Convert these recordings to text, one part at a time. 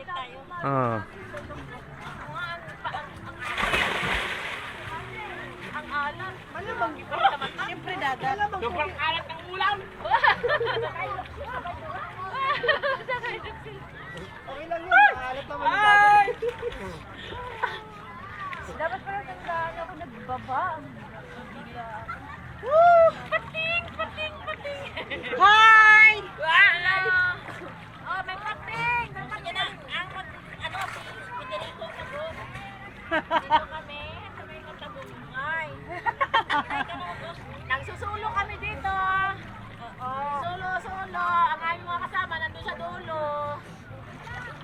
Oo. Ang alam. Malamang Siyempre dada. Sobrang alat ng ulam. Okay lang yun. Maalat naman yung Ay! Dapat pala tandaan ako nagbaba. Ang bigla. Pating! Pating! Pating! Hi! Wala! Oh, may pating! May pating! Ang, ang, ano, si Federico Sabo. Dito kami, sa may katabungay. Nagsusulo kami dito. Sulo, sulo. Ang aming mga kasama nandun sa dulo.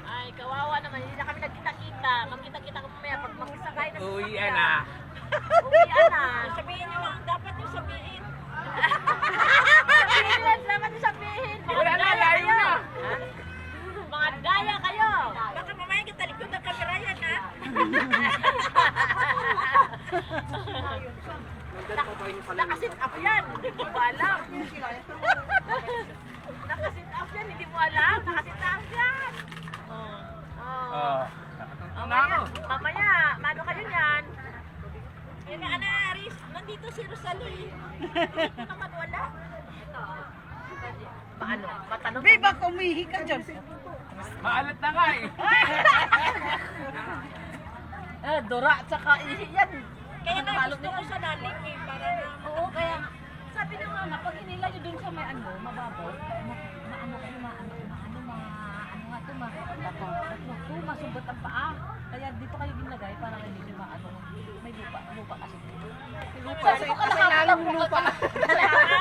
Ay, kawawa naman. Hindi na kami nagkita-kita. Magkita-kita ko mamaya pag magsakay na sa Uy, sasakyan. ana. Uwian na. Sabihin nyo ang dapat nyo sabihin. sabihin nyo ang dapat nyo sabihin. Mga Wala na, daya layo kayo. na. Ha? Mga daya kayo. Baka mamaya kita likod ng kamera yan, ha? Nakasit up yan. Hindi mo alam. Nakasit up yan. Hindi mo alam. Nakasit up yan. Oh. Oh. Oh. Nakatungtong na ako. Mamaya, mamaya, mano kayo niyan? Yun na, Ana Aris, nandito si Rosalie. Dito naman wala. Ito. Paano? Matanong Babe, baka umihi ka dyan. Maalat na nga eh. Eh, Dora at saka ihi yan. Kaya nga gusto ko sa lalim eh, para na... Oo, kaya sabi ng mama, pag hinila nyo dun sa may ano, mababaw, ma- maano kayo, maano, maano, ma, ano nga to, ma, bato, to, masubot ang paa. Kaya dito kayo ginagay para hindi nyo maano, may lupa, lupa kasi. Lupa, ko kalahati ng lupa.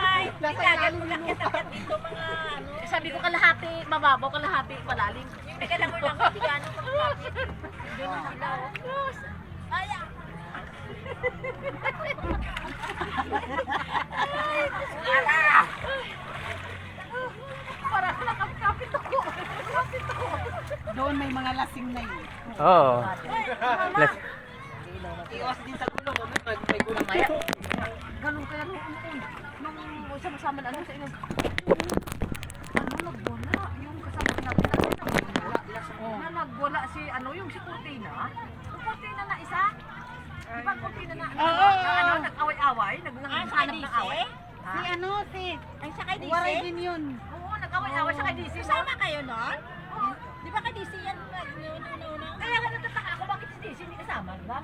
Ay, Nasa ilalim ng lupa. dito mga ano. Sabi ko kalahati, mababaw, kalahati, malalim. Teka lang mo lang, hindi gano'n magkakapit. Doon ang ilaw. Ay, ah. Para nakakapit ako. Kapit ako. Doon may mga lasing na yun. Oo. Let's, Iwas din sa gulo. May, may gulo na yan. Ganun kaya nung nung nung sama-sama na ano sa inyo. Ano nagwala yung kasama natin natin nagwala. Oh. Na nagwala si ano yung si Cortina. Yung Cortina na isa. Di ba Cortina na ano? Oo, na ano oo. nag-away-away, nag naghanap ng away. Si ano, si... Ay sa kay Waray din yun. Oo, nag-away-away sa kay DC. Sama kayo noon? Di ba kay DC yan? Kaya nga natataka ako bakit si DC hindi kasama, di ba?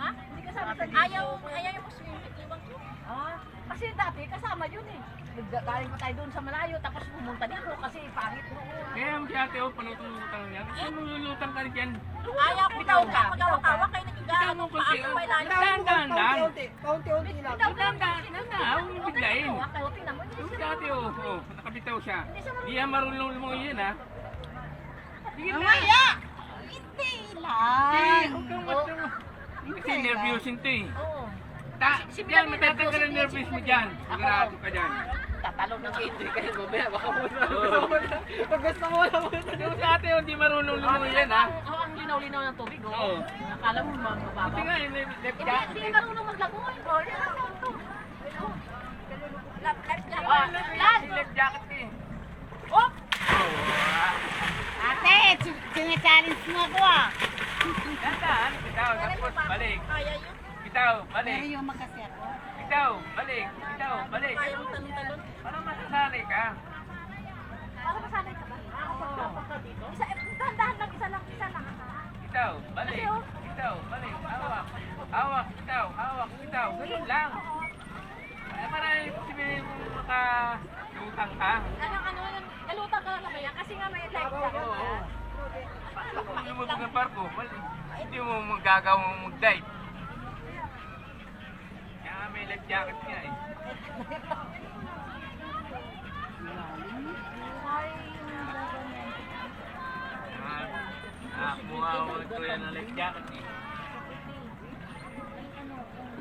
Ha? Hindi kasama sa. Ayaw, ayaw yung Muslim. Iwan ko. Ah, kasi dati kasama yun eh. Galing pa tayo doon sa malayo, tapos pumunta dito kasi pangit noon. Kaya ang siyate oh, panutulutang niya. Kasi nululutang ka rin dyan. Ayaw, bitaw ka. Magawa-tawa kayo Bitaw mo kunti. Paano may lalim? Dahan, dahan, dahan. Kaunti, kaunti-unti lang. Bitaw Dahan, dahan, dahan na. Huwag mong biglayin. Mo. Yung siyate oh, oh, nakabitaw siya. Di yan marunong lumungo yan ha. Sige na. Mamaya! Hindi Eh, lang. huwag kang matulog. Kasi nervyusin to eh. Oo. Ta, yan, matatanggal ang nervous mo dyan. Sigurado ka dyan. Tatalon ng gate. kayo mamaya, baka muna. Oo. Pag gusto mo na muna. Yung sa ate, hindi marunong lumungo yan ha. Oo, ang linaw-linaw ng tubig, oo. Oo. Akala mo mga mababaw. Buti nga, yung left Hindi, jacket. hindi marunong maglagoy. Oh, yan. Left, left, left. Left. jacket eh. Oh! Ate, sinachallenge mo ako ah. Dahan, bitaw, tapos balik. Kaya yun. Bitaw, balik. yung magkasi ako. Bitaw, balik. Bitaw, balik. Kaya mo talon-talon. Para masasanay ka. Para masanay ka ba? Oo. Isa, dahan-dahan lang, isa lang, isa lang. Bitaw, balik. Bitaw, balik. Hawak. Hawak, bitaw, hawak, bitaw. Ganun lang. Marami posibilidad kung makalutang ka. Anong ano, nalutang ka na ba yan? Kasi nga may life jacket Oo. ka. Kung lumubog ng barko, wala. Hindi mo magagawang mag-dive. Kaya nga may life jacket niya eh. Ah, Nakakuha ko ito yan ng life jacket eh.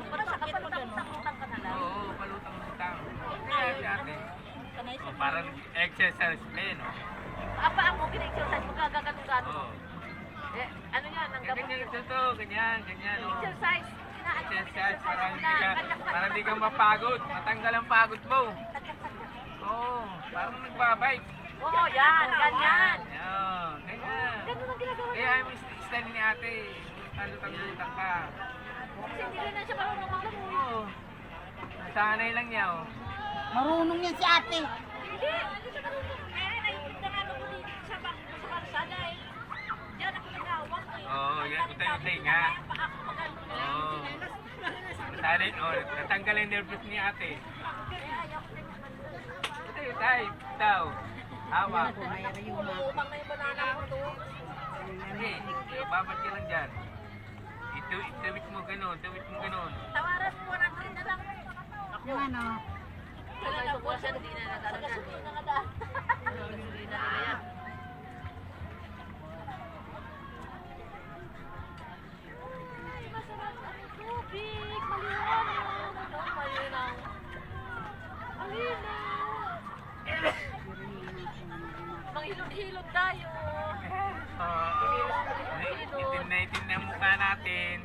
Para sa kapalutang-lutang ka na lang. Oo, palutang ng tao. Kaya si ate. Oh, parang exercise pa yun, oh. Apa ako, kina-exercise mo gagaganong-ganon. Oo. Eh, ano yan, ang gamot Ganyan mo. ito to, ganyan, ganyan, oh. Exercise. Kina- Exercise para mo hindi ka, para hindi ka mapagod. Matanggal ang pagod mo. Oo, parang nagbabike. Oo, yan, ganyan. Yan, ganyan. Ganun tatanggalin ni ate. Ano tanggutan ka? Kasi hindi rin na siya marunong maglangoy. Oo. Sanay lang niya oh. Marunong yan si ate. Hindi, hindi siya marunong. Eh, naiintindihan ano ko dito sa bang sa kalsada eh. Diyan ako nag-awak eh. Oo, yan, utay-utay nga. Ako. Oo. Sanay, oh, natanggalin yung nervous ni ate. Utay, utay, daw. Hawak. Umang na yung banana ko to. Sige, babad ka lang dyan. Ito, itawit mo ganun, itawit mo ganun. Tawaran mo 100 na lang. Yung ano, po siya, hindi na. Sa gasolina na. Sa gasolina na yan. Ay, masarap ang tubig. Maliwanag. Ano, malinaw. Malinaw. Manghilod-hilod tayo. Uh, itim na itim na yung mukha natin.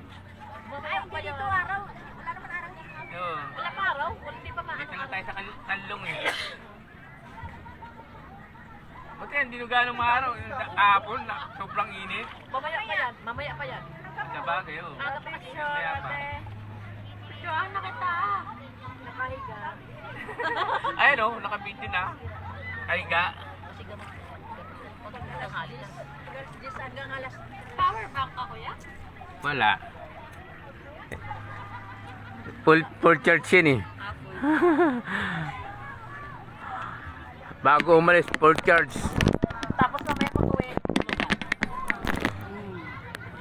Ay, hindi dito araw. Wala naman araw dito. Yo, Wala pa araw. Wala di pa maano. dito lang tayo sa kal- kanlong eh. Buti yan, hindi nyo gano'ng maaraw. Sa- na, sobrang init. Mamaya pa yan. Mamaya pa yan. Sa bagay, oh. Aga pa kasi Kaya pa. Joan na kita. Nakahiga. Ayun oh, nakabidyo na. Just hanggang alas. Power bank ako ya? Wala. Full, full church yun eh. Bago umalis, full charge. Tapos mamaya pag uwi.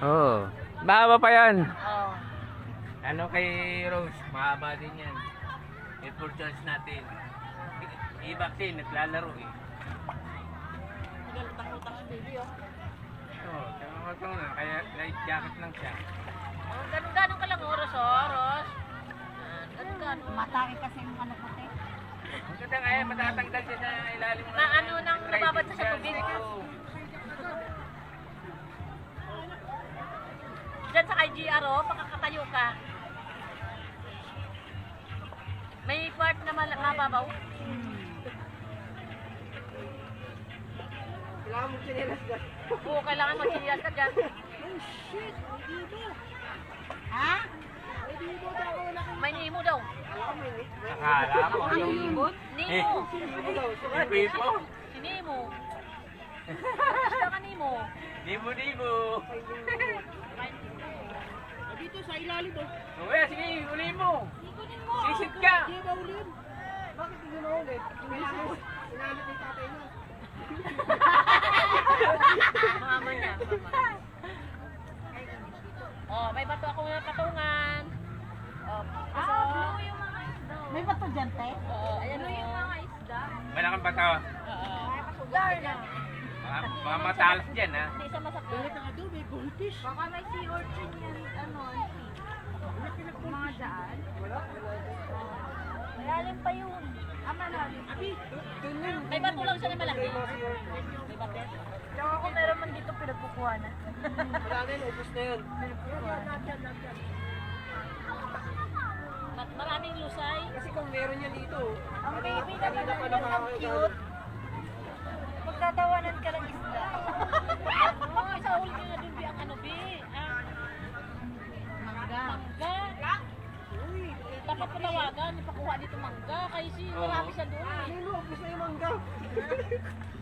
Oo. Oh. Baba pa yan. Oo. Ano kay Rose, mahaba din yan. Eh, full charge natin. Iba kasi, naglalaro eh. Nagalutang-lutang ang baby oh. Tama ko na. Kaya light jacket lang siya. Oh, ganun-ganun ka lang oras oh, oras. Ah, Ganun-ganun. matake kasi yung ano puti. Ang ganda nga eh, matatanggal siya sa ilalim ng... Na ano nang nababad sa tubig. Diyan sa IGR oh, makakatayo ka. May part na mal- mababaw. Kailangan mo chinelas dyan. Oo, kailangan mag-iyan ka dyan. Ha? May nimo daw. Akala mo yung... Nimo. Yung pipo. Si Nemo. Basta ka Nemo. Dibo-dibo. Dito sa ilalim oh. O kaya, sige, uli mo. Mo. Sisit ka. Hindi ba ulit? Bakit hindi na ulit? Inalit inalit ni tatay niya. Mama niya. Mama. Oh, may bato ako na patungan. Oh, ah, blue yung mga isda. May bato dyan, te? Oo, ayan blue yung mga isda. Malaking bato. Oo. Dar na. Mga, matalas dyan, ha? Hindi siya masakit. Balik ang ado, may goldfish. Baka may sea urchin yan, ano, mga daan. Wala, wala. Malalim pa yun. Ah, malalim. Abi, doon yun. May bato lang siya na malaki. May bato. Tsaka ako meron man dito pinagkukuha na. Wala na yun, ubus na yun. Ma- Maraming lusay. Kasi kung meron yan dito, Ang baby kanina naman pa ang cute. Magtatawanan ka ng isda. Oo, sa huli ka na dun, Bi, ang ano, Bi. Ah, Mangga. mangga. Dapat patawagan, ipakuha dito mangga. Kasi Oo. marami siya doon eh. Ano, ubus na yung mangga.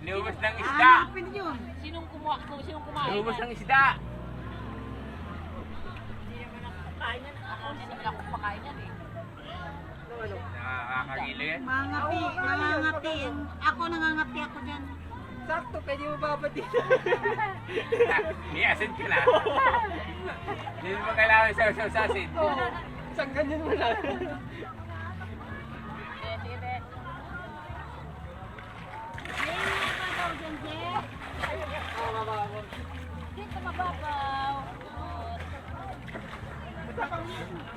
Niubos ng isda. Hanapin yun. Sinong kumuha, kung sinong kumain Niubos ng isda. Hindi naman ako kakain yan. Ako, hindi naman ako kumakain yan? Mangati, nangangati. Ako nangangati ako dyan. Sakto, pwede mo babad dito. May asin ka na. Hindi mo kailangan sa sa sa asin. Oo. Isang ganyan mo lang. Sige, sige. Dito mababaw.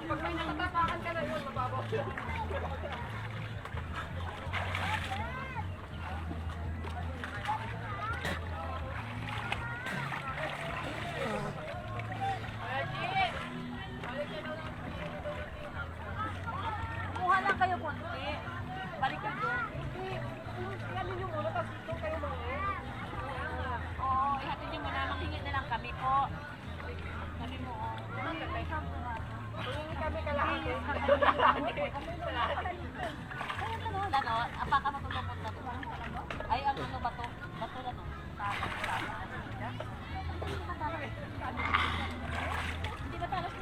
Pag may nakatapakan ka na yun, mababaw.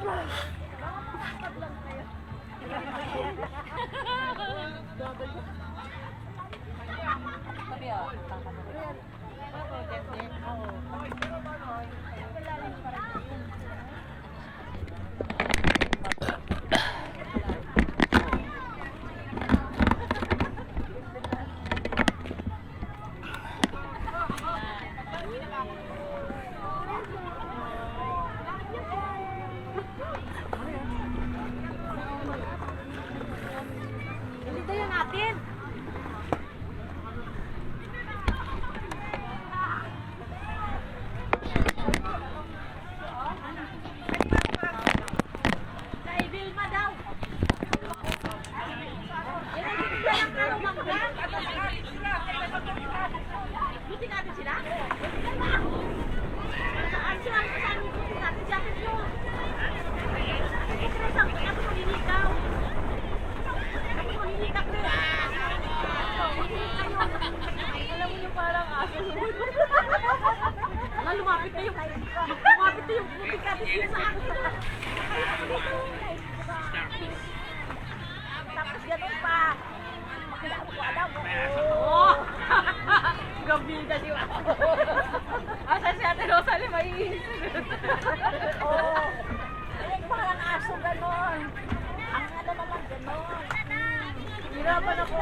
Come on. Buti natin sila. Saan sila? Saan buti natin? Jacket mo. Ako, Chris, ang ako manginikaw. Ako manginikaw, Chris. Alam mo yung parang aso. Ala, lumapit na yung lumapit na yung puti ka dito sa akin. Tapos ganun pa. Makilala ko alam mo. Oh! Gambida di ba? Asa si Ate Rosalie may Oo. Ay, parang aso ganon. Ang ano naman ganon. Hirapan ako.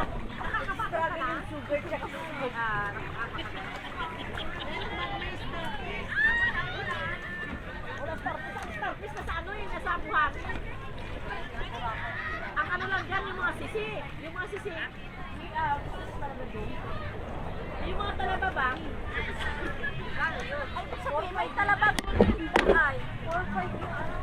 Struggle yung sugar tsaka sugar. Wala starfish. Ang starfish na sa ano yun, nasa. Ang ano lang dyan, yung mga sisi. Yung mga sisi. Yung, ah, sisi talaga doon. Yung mga talababang. Ay, sabihin, may talabag. Ay, 4-5 yung ano.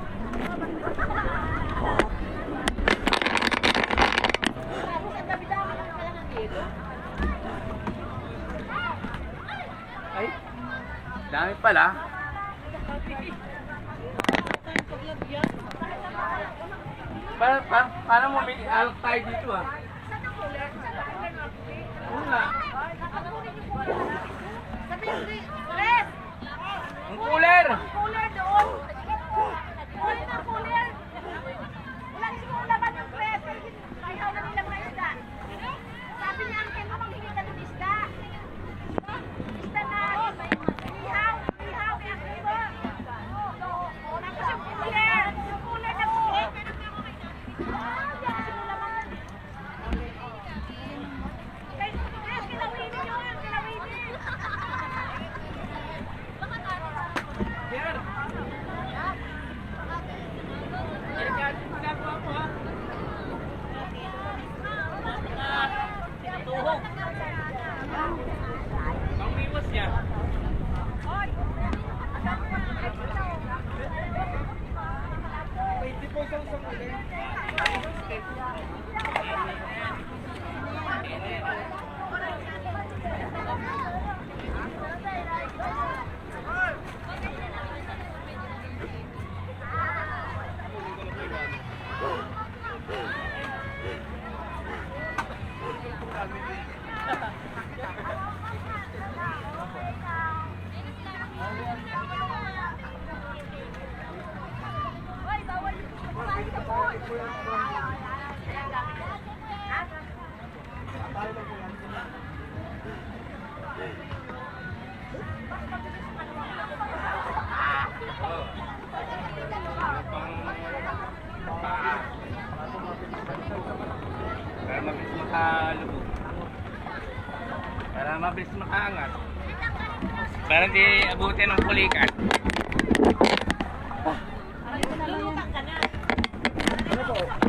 Ay, dami pala. Pa, pa, paano mo may alak tayo dito ah? Yung Chris! Ang cooler! Cooler doon! Cooler na cooler! Wala siguro laman yung Chris. Kaya na nilang na isda. Sabi niya ang kema magiging ka ng isda. Isda na ihaw. Ihaw kaya kribo. Tapos yung cooler. Yung cooler na cooler. Ah, yan. Siguro laman. Kay Chris, kilawinin yun. Kilawinin. Jer! Delikado yung ginagawa mo ha. Tuhog. Mangiwas niya. May deposit sa Para mabilis makalubog. Para mabilis makaangat. Para hindi abutin ng kulikan. Lulukan ka na. Pag